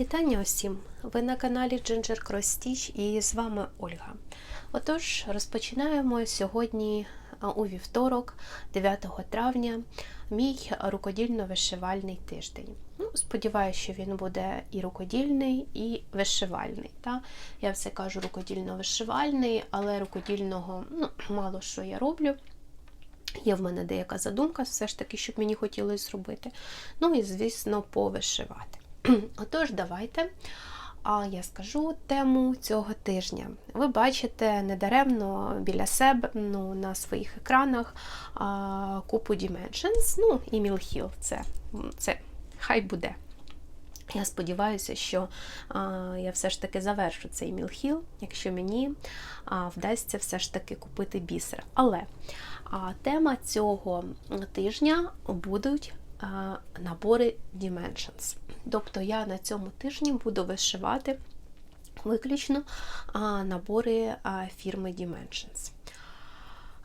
Вітання усім! Ви на каналі Ginger Cross Stitch і з вами Ольга. Отож, розпочинаємо сьогодні у вівторок, 9 травня, мій рукодільно-вишивальний тиждень. Ну, Сподіваюся, що він буде і рукодільний, і вишивальний. Та? Я все кажу рукодільно-вишивальний, але рукодільного ну, мало що я роблю. Є в мене деяка задумка, все ж таки, щоб мені хотілося зробити. Ну і, звісно, повишивати. Отож, давайте я скажу тему цього тижня. Ви бачите недаремно біля себе ну, на своїх екранах а, купу Dimensions, ну і Hill. Це, це хай буде. Я сподіваюся, що а, я все ж таки завершу цей мілхіл, якщо мені а, вдасться все ж таки купити бісер. Але а, тема цього тижня будуть набори Dimensions. Тобто я на цьому тижні буду вишивати виключно набори фірми Dimensions.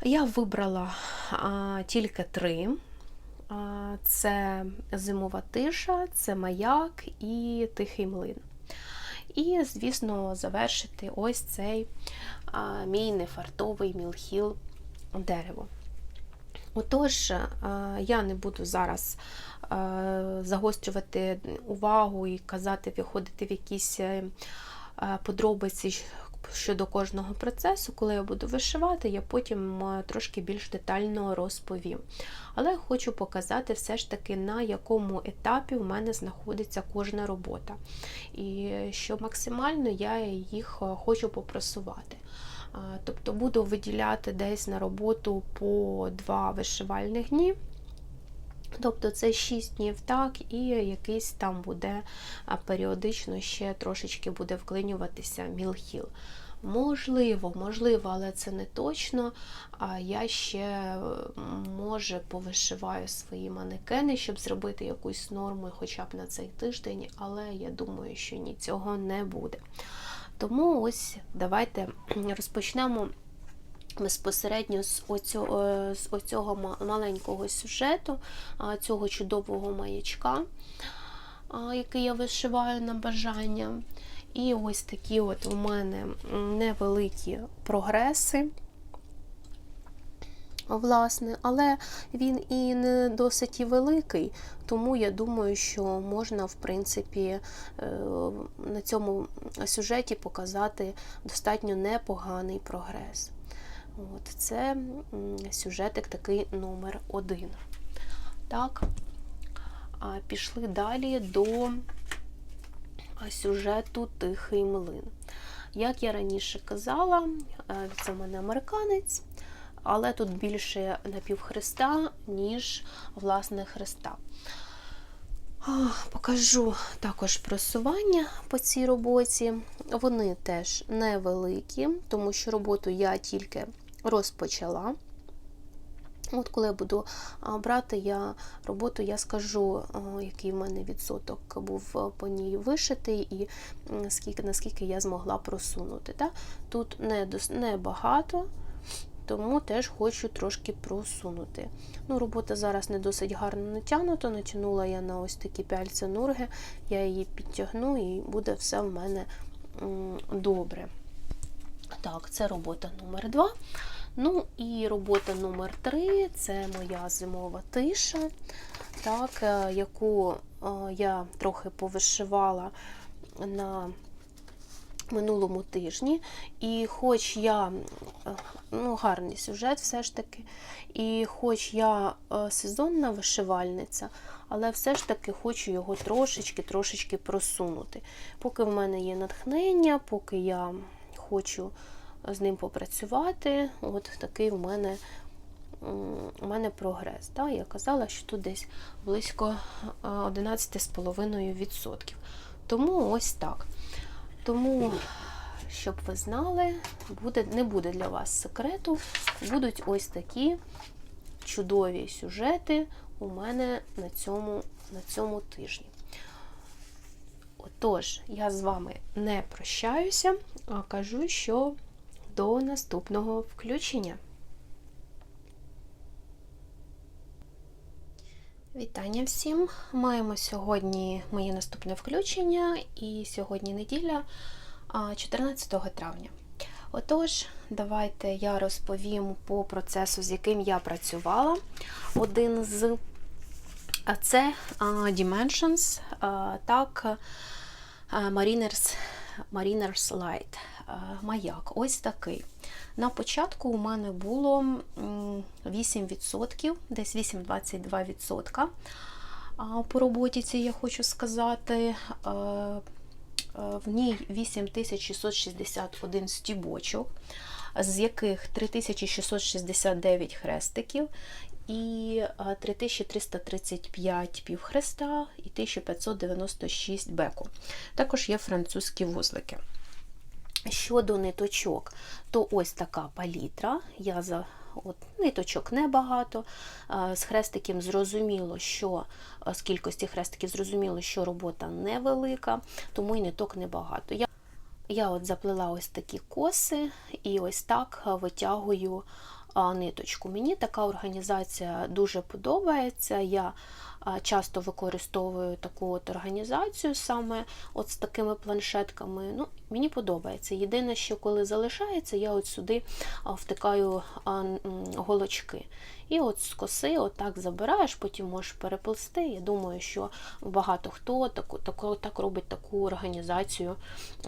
Я вибрала тільки три. Це зимова тиша, це маяк і тихий млин. І, звісно, завершити ось цей мій нефартовий мілхіл дерево. Отож, я не буду зараз загострювати увагу і казати, виходити в якісь е, подробиці щодо кожного процесу, коли я буду вишивати, я потім трошки більш детально розповім. Але хочу показати все ж таки, на якому етапі в мене знаходиться кожна робота. І що максимально я їх хочу попросувати. Тобто буду виділяти десь на роботу по два вишивальних дні. Тобто це 6 днів так, і якийсь там буде періодично ще трошечки буде вклинюватися мілхіл. Можливо, можливо, але це не точно. А я ще, може, повишиваю свої манекени, щоб зробити якусь норму хоча б на цей тиждень, але я думаю, що ні, цього не буде. Тому ось давайте розпочнемо безпосередньо з оцього, е, з оцього маленького сюжету, цього чудового маячка, який я вишиваю на бажання. І ось такі от у мене невеликі прогреси власне, але він і не досить і великий, тому я думаю, що можна, в принципі, е, на цьому сюжеті показати достатньо непоганий прогрес. От, Це сюжетик такий номер один. Так, а пішли далі до сюжету Тихий млин. Як я раніше казала, е, це в мене американець але тут більше напівхреста, ніж власне хреста. Покажу також просування по цій роботі. Вони теж невеликі, тому що роботу я тільки розпочала. От Коли я буду брати я роботу, я скажу, який в мене відсоток був по ній вишитий, і скільки, наскільки я змогла просунути. Тут не багато тому теж хочу трошки просунути. Ну, Робота зараз не досить гарно натягнута, натягнула я на ось такі пяльця нурги, я її підтягну і буде все в мене добре. Так, це робота номер 2 Ну і робота номер 3 це моя зимова тиша, так, е, яку е, я трохи повишивала на минулому тижні. І хоч я е, ну, гарний сюжет все ж таки, і хоч я е, сезонна вишивальниця, але все ж таки хочу його трошечки-трошечки просунути. Поки в мене є натхнення, поки я хочу з ним попрацювати, от такий в мене у мене прогрес. Так? Я казала, що тут десь близько 11,5%. Тому ось так. Тому, щоб ви знали, буде, не буде для вас секрету, будуть ось такі чудові сюжети у мене на цьому, на цьому тижні. Отож, я з вами не прощаюся, а кажу, що до наступного включення. Вітання всім! Маємо сьогодні моє наступне включення, і сьогодні неділя, 14 травня. Отож, давайте я розповім по процесу, з яким я працювала. Один з це Dimensions, так, Mariners, Mariners Light, маяк. Ось такий. На початку у мене було 8%, десь 8-22%. По роботі цій я хочу сказати. Е, е, В ній 8661 стібочок, з яких 3669 хрестиків і е, 3335 півхреста і 1596 беку. Також є французькі вузлики. Щодо ниточок, то ось така палітра. Я за от, Ниточок небагато. З хрестиків зрозуміло, що з кількості хрестиків зрозуміло, що робота невелика, тому і ниток небагато. Я я от заплела ось такі коси і ось так витягую ниточку. Мені така організація дуже подобається. Я часто використовую таку от організацію саме от з такими планшетками. Ну, Мені подобається. Єдине, що коли залишається, я от сюди втикаю голочки. І от з коси отак забираєш, потім можеш переплести. Я думаю, що багато хто так, так, так робить таку організацію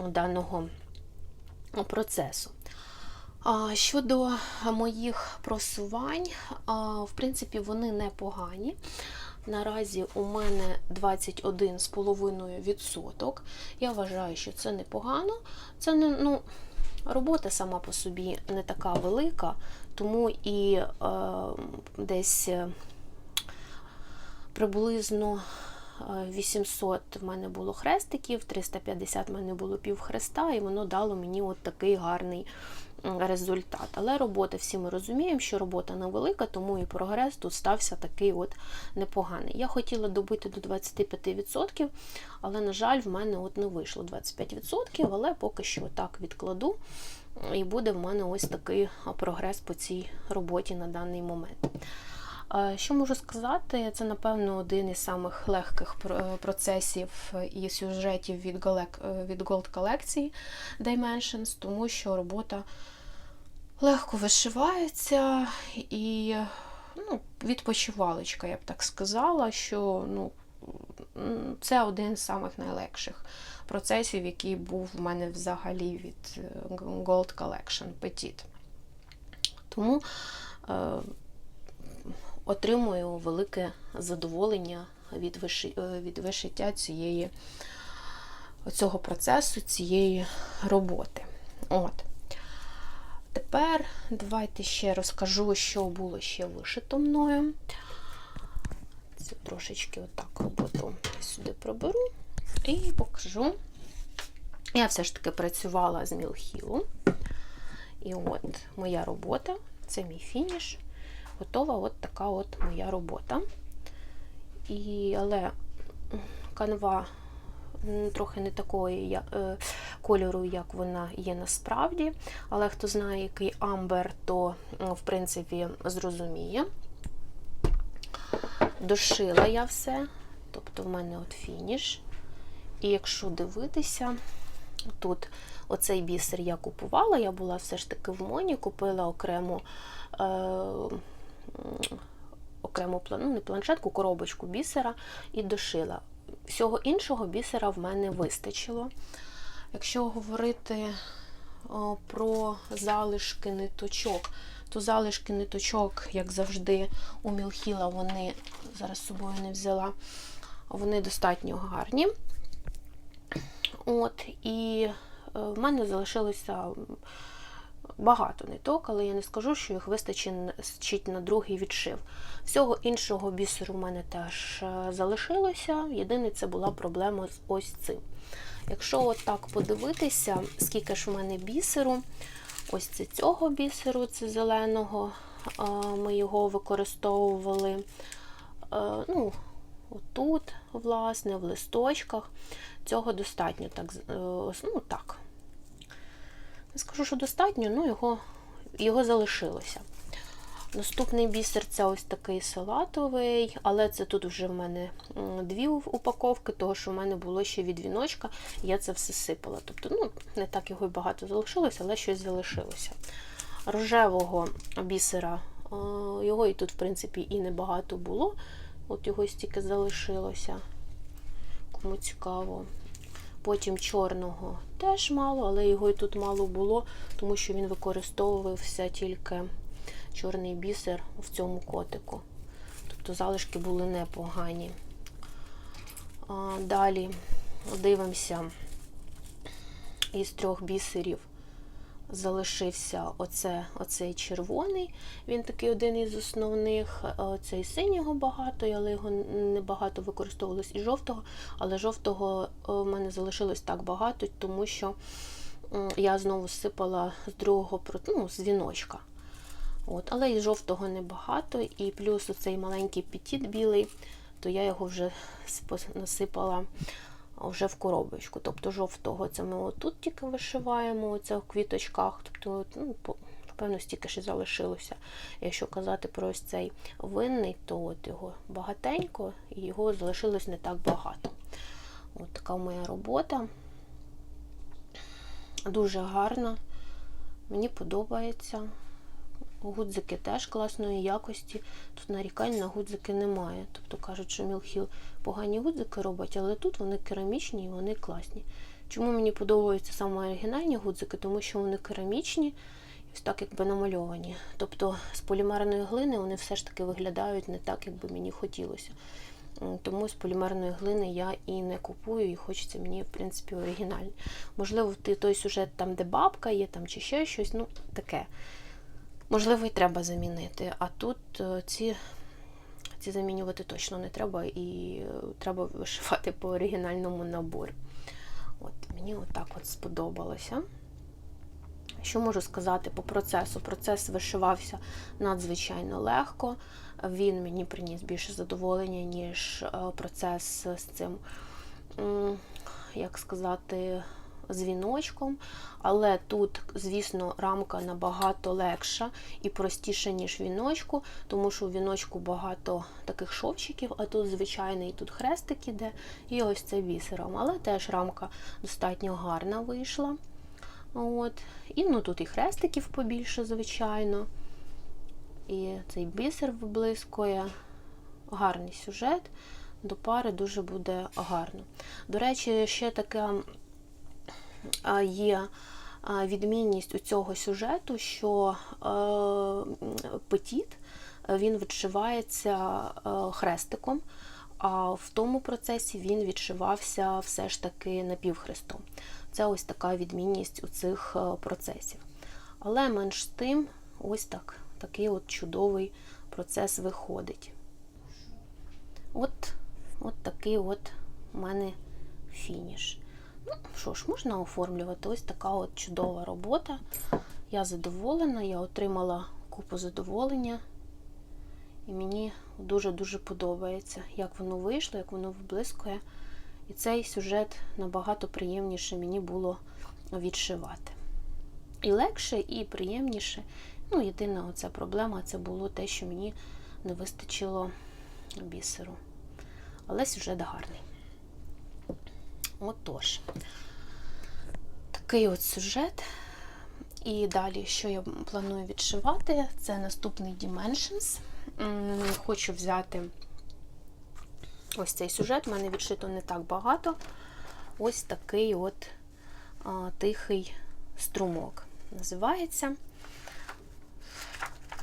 даного процесу. Щодо моїх просувань, в принципі, вони непогані. Наразі у мене 21,5%. Я вважаю, що це непогано. Це не, ну, робота сама по собі не така велика, тому і е, десь приблизно 800 в мене було хрестиків, 350 в мене було півхреста, і воно дало мені от такий гарний результат. Але робота, всі ми розуміємо, що робота невелика, тому і прогрес тут стався такий от непоганий. Я хотіла добити до 25%, але, на жаль, в мене от не вийшло 25%, але поки що так відкладу. І буде в мене ось такий прогрес по цій роботі на даний момент. Що можу сказати, це, напевно, один із самих легких процесів і сюжетів від Gold колекції Dimensions, тому що робота легко вишивається і ну, відпочивалочка, я б так сказала, що ну, це один з самих найлегших процесів, який був в мене взагалі від Gold Collection Petit. Тому е, отримую велике задоволення від виши, е, від вишиття цієї, цього процесу, цієї роботи. От. Тепер давайте ще розкажу, що було ще вишито мною. Це трошечки отак роботу сюди проберу і покажу. Я все ж таки працювала з Мілхілу. І от моя робота, це мій фініш. Готова от така от моя робота. І, Але канва трохи не такої е, кольору, як вона є насправді. Але хто знає, який амбер, то, в принципі, зрозуміє. Дошила я все, тобто в мене от фініш. І якщо дивитися, тут оцей бісер я купувала, я була все ж таки в Моні, купила окрему е, окрему ну, не планшетку, коробочку бісера і дошила. Всього іншого бісера в мене вистачило. Якщо говорити про залишки ниточок, то залишки ниточок, як завжди, у Мілхіла, вони, зараз собою не взяла, вони достатньо гарні. От, І е, в мене залишилося багато ниток, але я не скажу, що їх вистачить на другий відшив. Всього іншого бісеру в мене теж е, залишилося. Єдине, це була проблема з ось цим. Якщо так подивитися, скільки ж в мене бісеру, ось це цього бісеру, це зеленого, ми його використовували е, ну, отут, власне, в листочках. Цього достатньо так, е, ну так, не скажу, що достатньо, ну його його залишилося. Наступний бісер це ось такий салатовий, але це тут вже в мене дві упаковки, того що в мене було ще від віночка, я це все сипала. Тобто, ну, не так його й багато залишилося, але щось залишилося. Рожевого бісера, його і тут, в принципі, і небагато було. От його стільки залишилося. Кому цікаво. Потім чорного теж мало, але його і тут мало було, тому що він використовувався тільки чорний бісер в цьому котику. Тобто залишки були непогані. Далі дивимося, із трьох бісерів залишився оце, оцей червоний. Він такий один із основних. Е, Цей синього багато, але його не багато використовувалось і жовтого. Але жовтого е, в мене залишилось так багато, тому що я знову сипала з другого ну, з віночка. От, але і жовтого небагато, і плюс оцей маленький петіт білий, то я його вже насипала вже в коробочку. Тобто жовтого це ми отут тільки вишиваємо, оце в квіточках. Тобто, ну, напевно, стільки ще залишилося. Якщо казати про ось цей винний, то от його багатенько, і його залишилось не так багато. От така моя робота. Дуже гарна. Мені подобається. Гудзики теж класної якості. Тут нарікань на гудзики немає. Тобто кажуть, що Мілхіл погані гудзики робить, але тут вони керамічні і вони класні. Чому мені подобаються саме оригінальні гудзики? Тому що вони керамічні, ось так якби намальовані. Тобто з полімерної глини вони все ж таки виглядають не так, як би мені хотілося. Тому з полімерної глини я і не купую, і хочеться мені, в принципі, оригінальні. Можливо, той сюжет там, де бабка є, там чи ще щось, ну таке. Можливо, і треба замінити. А тут е, ці, ці замінювати точно не треба, і е, треба вишивати по оригінальному набору. От, мені отак от сподобалося. Що можу сказати по процесу? Процес вишивався надзвичайно легко. Він мені приніс більше задоволення, ніж е, процес з цим, як сказати, з віночком. Але тут, звісно, рамка набагато легша і простіша, ніж в віночку, тому що у віночку багато таких шовчиків, а тут звичайний тут хрестик іде, і ось це бісером. Але теж рамка достатньо гарна вийшла. От. І ну, тут і хрестиків побільше, звичайно. І цей бісер виблискує. Гарний сюжет. До пари дуже буде гарно. До речі, ще така є відмінність у цього сюжету, що е, петіт він відшивається е, хрестиком, а в тому процесі він відшивався все ж таки напівхрестом. Це ось така відмінність у цих е, процесів. Але менш тим, ось так, такий от чудовий процес виходить. От, от такий от у мене фініш. Ну, що ж, можна оформлювати. Ось така от чудова робота. Я задоволена, я отримала купу задоволення. І мені дуже-дуже подобається, як воно вийшло, як воно вблискує. І цей сюжет набагато приємніше мені було відшивати. І легше, і приємніше. Ну, єдина оця проблема це було те, що мені не вистачило бісеру. Але сюжет гарний. Отож, такий от сюжет. І далі, що я планую відшивати, це наступний Dimensions. Хочу взяти ось цей сюжет, у мене відшито не так багато. Ось такий от а, тихий струмок називається.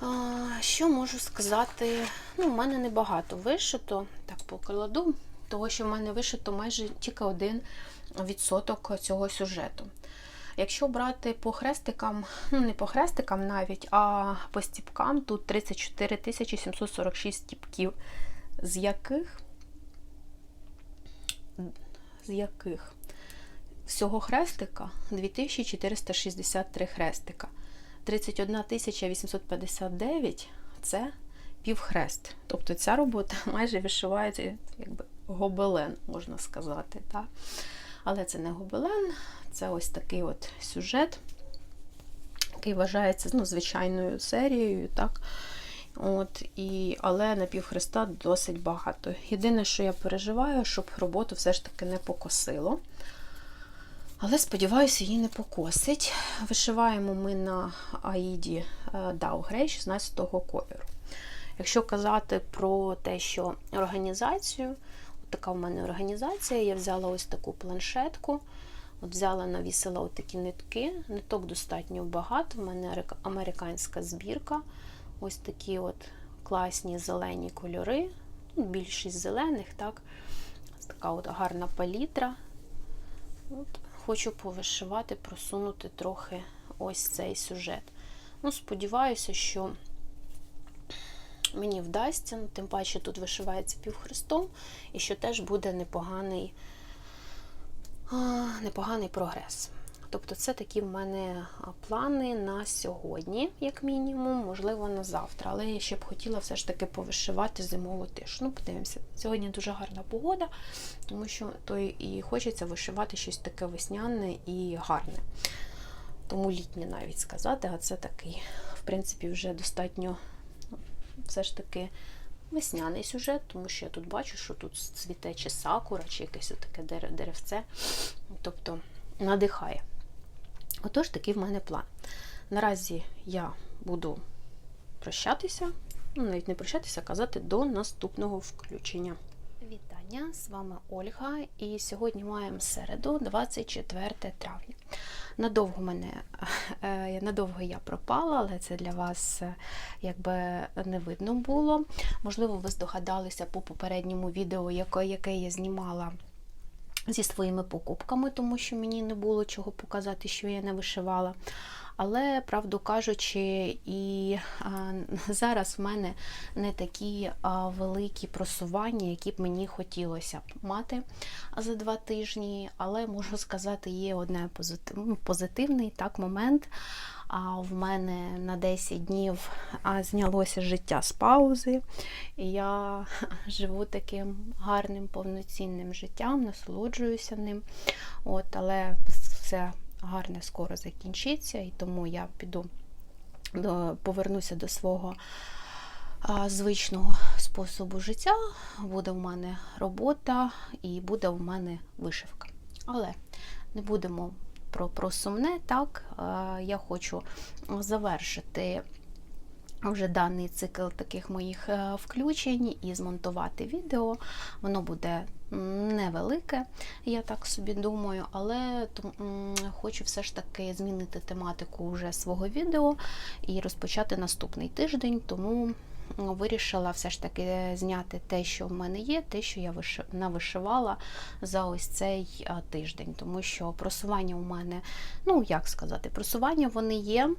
А, що можу сказати? Ну, У мене небагато вишито, так покладу, того, що в мене вишито майже тільки один відсоток цього сюжету. Якщо брати по хрестикам, ну не по хрестикам навіть, а по стіпкам, тут 34 746 стіпків, з яких з яких всього хрестика 2463 хрестика. 31 859 це півхрест. Тобто ця робота майже вишивається якби гобелен, можна сказати. Так? Але це не гобелен, це ось такий от сюжет, який вважається ну, звичайною серією. так? От, і, Але на півхреста досить багато. Єдине, що я переживаю, щоб роботу все ж таки не покосило. Але сподіваюся, її не покосить. Вишиваємо ми на Аїді Дау Грей 16-го кольору. Якщо казати про те, що організацію, така в мене організація, я взяла ось таку планшетку, от взяла навісила такі нитки. Ниток достатньо багато. В мене американська збірка. Ось такі от класні зелені кольори, ну, більшість зелених, так? Така от гарна палітра. От, Хочу повишивати, просунути трохи ось цей сюжет. Ну, Сподіваюся, що мені вдасться, тим паче тут вишивається півхрестом, і що теж буде непоганий, непоганий прогрес. Тобто, це такі в мене плани на сьогодні, як мінімум, можливо, на завтра. Але я ще б хотіла все ж таки повишивати зимову тишу. Ну, подивимося. Сьогодні дуже гарна погода, тому що то і хочеться вишивати щось таке весняне і гарне. Тому літнє навіть сказати, а це такий, в принципі, вже достатньо все ж таки весняний сюжет, тому що я тут бачу, що тут цвіте чи сакура, чи якесь отаке деревце. Тобто надихає. Отож, такий в мене план. Наразі я буду прощатися, ну, навіть не прощатися, а казати до наступного включення. Вітання, з вами Ольга, і сьогодні маємо середу, 24 травня. Надовго мене, е, надовго я пропала, але це для вас е, якби не видно було. Можливо, ви здогадалися по попередньому відео, яке я знімала зі своїми покупками, тому що мені не було чого показати, що я не вишивала. Але, правду кажучи, і зараз в мене не такі великі просування, які б мені хотілося б мати за два тижні. Але можу сказати, є одне позитивний так момент. А в мене на 10 днів знялося життя з паузи. Я живу таким гарним, повноцінним життям, насолоджуюся ним. От, Але все гарне скоро закінчиться, і тому я піду повернуся до свого звичного способу життя. Буде в мене робота і буде в мене вишивка. Але не будемо про, про сумне, так, я хочу завершити. Вже даний цикл таких моїх е, включень і змонтувати відео. Воно буде невелике, я так собі думаю, але хочу все ж таки змінити тематику вже свого відео і розпочати наступний тиждень, тому вирішила все ж таки зняти те, що в мене є, те, що я навишивала за ось цей тиждень, тому що просування у мене, ну як сказати, просування вони є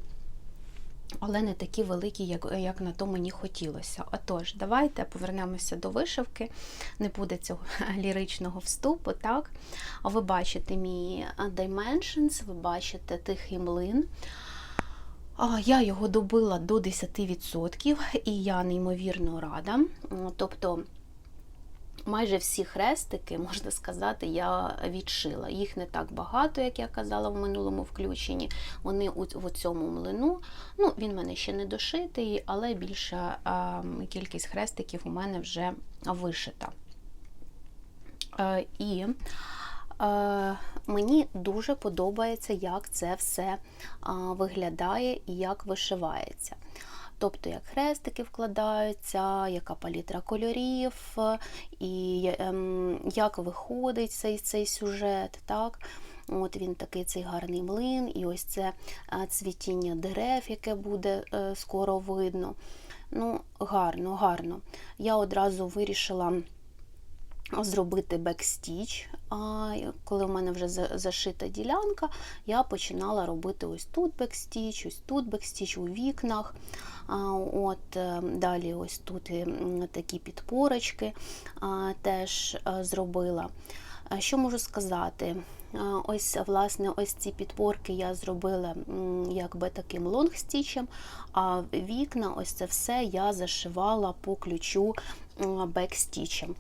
але не такі великі, як як на то мені хотілося. Отож, давайте повернемося до вишивки, не буде цього ліричного вступу. так? Ви бачите мій Dimensions, ви бачите тихий млин. Я його добила до 10%, і я неймовірно рада. Тобто майже всі хрестики, можна сказати, я відшила. Їх не так багато, як я казала в минулому включенні. Вони у цьому млину. Ну, Він в мене ще не дошитий, але більша кількість хрестиків у мене вже вишита. А, і а, Мені дуже подобається, як це все виглядає і як вишивається. Тобто, як хрестики вкладаються, яка палітра кольорів, і ем, як виходить цей цей сюжет. так. От Він такий цей гарний млин, і ось це е, цвітіння дерев, яке буде е, скоро видно. Ну, Гарно, гарно. Я одразу вирішила зробити бекстіч. Коли в мене вже зашита ділянка, я починала робити ось тут бекстіч, ось тут бекстіч у вікнах. От, е, Далі ось тут такі підпорочки теж е, зробила. Що можу сказати? Ось, власне, ось ці підпорки я зробила якби таким лонгстічем, а вікна, ось це все я зашивала по ключу бекстічем.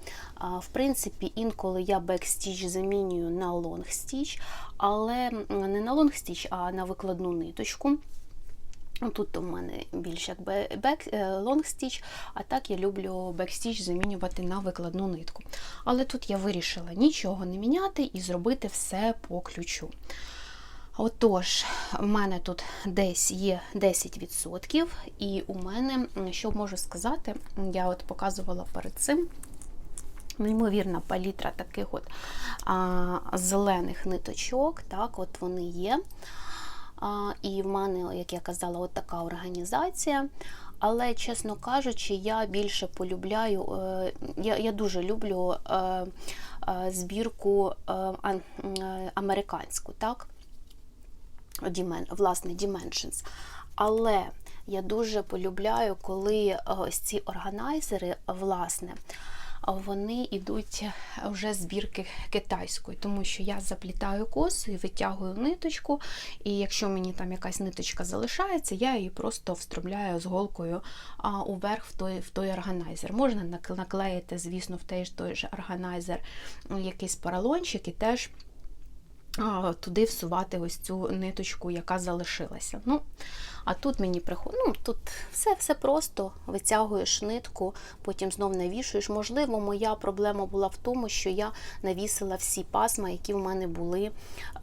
В принципі, інколи я бекстіч замінюю на лонгстіч, але не на лонгстіч, а на викладну ниточку. Тут у мене більш як бек, лонг стіч, а так я люблю бекстіч замінювати на викладну нитку. Але тут я вирішила нічого не міняти і зробити все по ключу. Отож, в мене тут десь є 10%, і у мене, що можу сказати, я от показувала перед цим. Неймовірна палітра таких от а, зелених ниточок, так, от вони є. А, І в мене, як я казала, от така організація. Але, чесно кажучи, я більше полюбляю, е, я я дуже люблю е, е, збірку американську, так? Власне, Dimensions. Але я дуже полюбляю, коли ось ці органайзери, власне, вони йдуть вже збірки китайської, тому що я заплітаю косу і витягую ниточку, і якщо мені там якась ниточка залишається, я її просто встромляю з голкою уверх в той в той органайзер. Можна наклеїти, звісно, в той ж той же органайзер якийсь поролончик і теж туди всувати ось цю ниточку, яка залишилася. Ну, А тут мені приходить, ну, тут все все просто, витягуєш нитку, потім знов навішуєш. Можливо, моя проблема була в тому, що я навісила всі пасма, які в мене були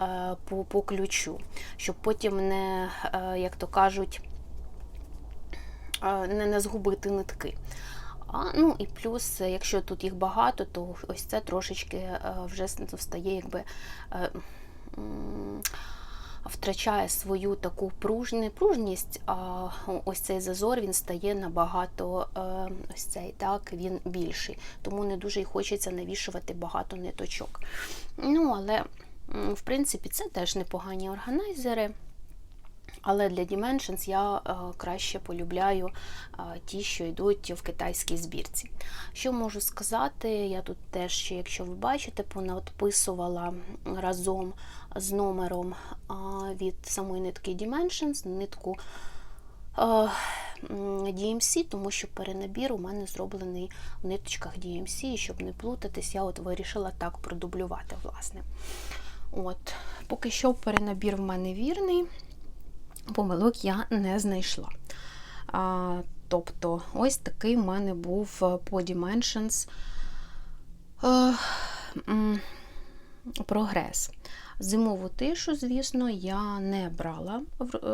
е, по, по ключу, щоб потім не, е, як то кажуть, е, не, не згубити нитки. А, ну І плюс, якщо тут їх багато, то ось це трошечки е, вже стає якби. Втрачає свою таку пружні, пружність, а ось цей зазор він стає набагато е, ось цей, так, він більший. Тому не дуже й хочеться навішувати багато ниточок. Ну, Але, в принципі, це теж непогані органайзери. Але для Dimensions я е, краще полюбляю е, ті, що йдуть в китайській збірці. Що можу сказати, я тут теж, якщо ви бачите, понадписувала разом з номером від самої нитки Dimensions, нитку е, DMC, тому що перенабір у мене зроблений в ниточках DMC, і щоб не плутатись, я от вирішила так продублювати. власне. От. Поки що перенабір в мене вірний помилок я не знайшла. А, Тобто, ось такий в мене був е, по Dimensions е, прогрес. Зимову тишу, звісно, я не брала, е,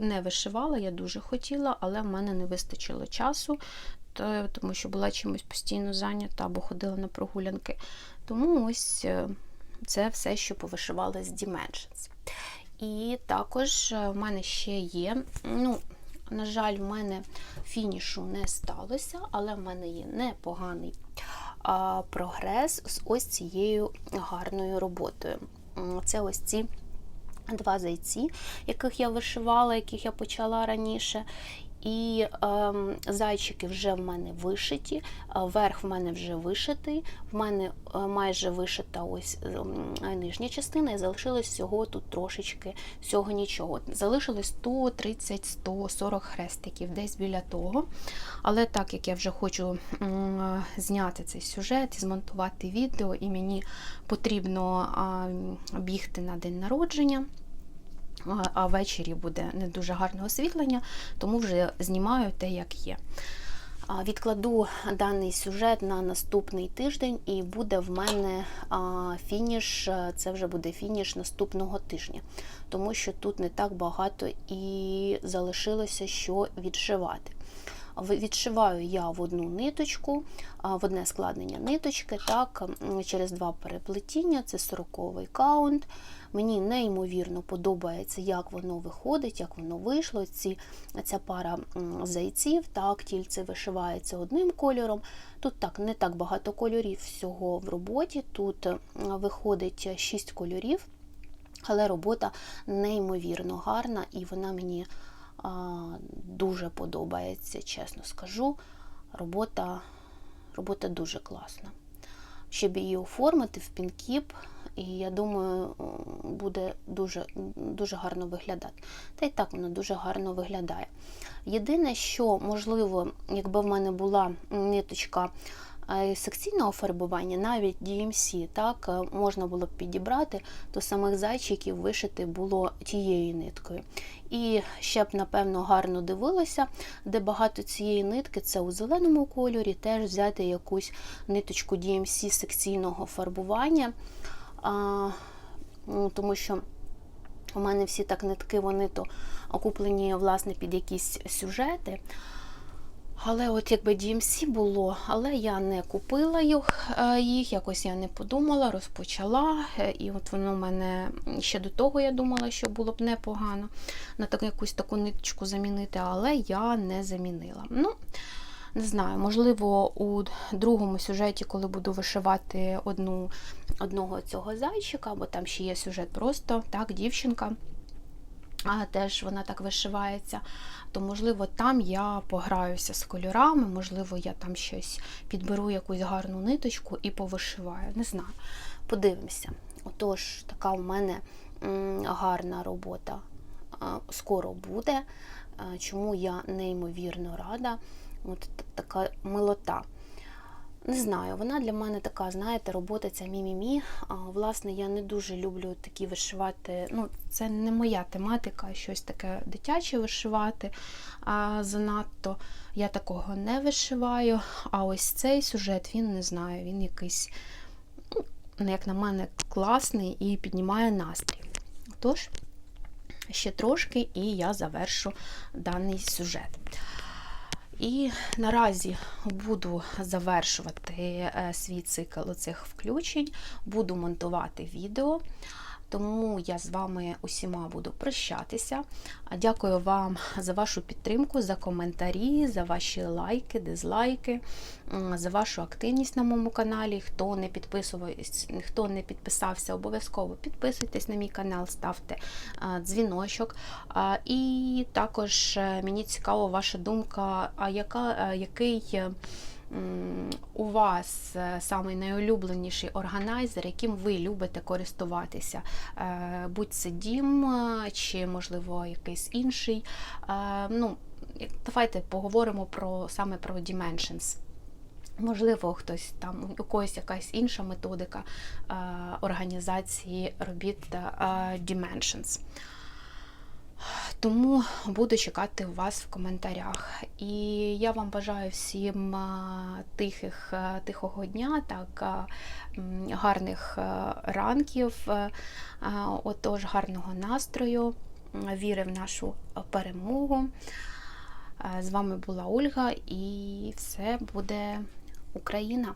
не вишивала, я дуже хотіла, але в мене не вистачило часу, тому що була чимось постійно зайнята або ходила на прогулянки. Тому ось це все, що повишивала з Dimensions. І також е, в мене ще є, ну, на жаль, в мене фінішу не сталося, але в мене є непоганий прогрес з ось цією гарною роботою. Це ось ці два зайці, яких я вишивала, яких я почала раніше. І е, зайчики вже в мене вишиті, е, верх в мене вже вишитий, в мене е, майже вишита ось е, нижня частина, і залишилось всього тут трошечки всього нічого. Залишилось 130-140 хрестиків, десь біля того. Але так як я вже хочу е, зняти цей сюжет змонтувати відео, і мені потрібно бігти на день народження а ввечері буде не дуже гарне освітлення, тому вже знімаю те, як є. Відкладу даний сюжет на наступний тиждень, і буде в мене фініш, це вже буде фініш наступного тижня, тому що тут не так багато і залишилося що відшивати. Відшиваю я в одну ниточку, в одне складнення ниточки, так, через два переплетіння, це 40-й каунт. Мені неймовірно подобається, як воно виходить, як воно вийшло. Ці, Ця пара зайців, так, тільце вишивається одним кольором. Тут так не так багато кольорів всього в роботі. Тут виходить 6 кольорів, але робота неймовірно гарна, і вона мені дуже подобається, чесно скажу. Робота, Робота дуже класна. Щоб її оформити в пінкіп, і я думаю, буде дуже дуже гарно виглядати. Та й так воно дуже гарно виглядає. Єдине, що, можливо, якби в мене була ниточка секційного фарбування, навіть DMC, так, е, можна було б підібрати, то самих зайчиків вишити було тією ниткою. І ще б, напевно, гарно дивилося, де багато цієї нитки, це у зеленому кольорі, теж взяти якусь ниточку DMC секційного фарбування. А, ну, тому що у мене всі так нитки, вони то окуплені власне під якісь сюжети. Але от якби DMC було, але я не купила їх, е, їх, якось я не подумала, розпочала. е, І от воно в мене ще до того я думала, що було б непогано на таку якусь таку ниточку замінити, але я не замінила. Ну, не знаю, можливо, у другому сюжеті, коли буду вишивати одну, одного цього зайчика, бо там ще є сюжет просто, так, дівчинка. А теж вона так вишивається, то можливо там я пограюся з кольорами, можливо, я там щось підберу якусь гарну ниточку і повишиваю. Не знаю. Подивимося. Отож, така у мене гарна робота скоро буде. Чому я неймовірно рада. От така милота. Не знаю, вона для мене така, знаєте, робота ця мі-мі-мі. Власне, я не дуже люблю такі вишивати. Ну, це не моя тематика, щось таке дитяче вишивати. А, занадто я такого не вишиваю. А ось цей сюжет, він не знаю, він якийсь, ну, як на мене, класний і піднімає настрій. Тож, ще трошки, і я завершу даний сюжет. І наразі буду завершувати е, свій цикл цих включень, буду монтувати відео. Тому я з вами усіма буду прощатися. Дякую вам за вашу підтримку, за коментарі, за ваші лайки, дизлайки, за вашу активність на моєму каналі. Хто не хто не підписався, обов'язково підписуйтесь на мій канал, ставте дзвіночок. І також е, мені цікава ваша думка, а яка, е, який е, у вас е, самий найулюбленіший органайзер, яким ви любите користуватися? Е, Будь це дім е, чи, можливо, якийсь інший. Ну, давайте поговоримо про саме про Dimensions. Можливо, хтось там у когось якась інша методика організації робіт Dimensions. Тому буду чекати вас в коментарях. І я вам бажаю всім е, тихих, е, тихого дня, так, е, гарних ранків, отож, гарного настрою, віри в нашу перемогу. З вами була Ольга, і все буде Україна.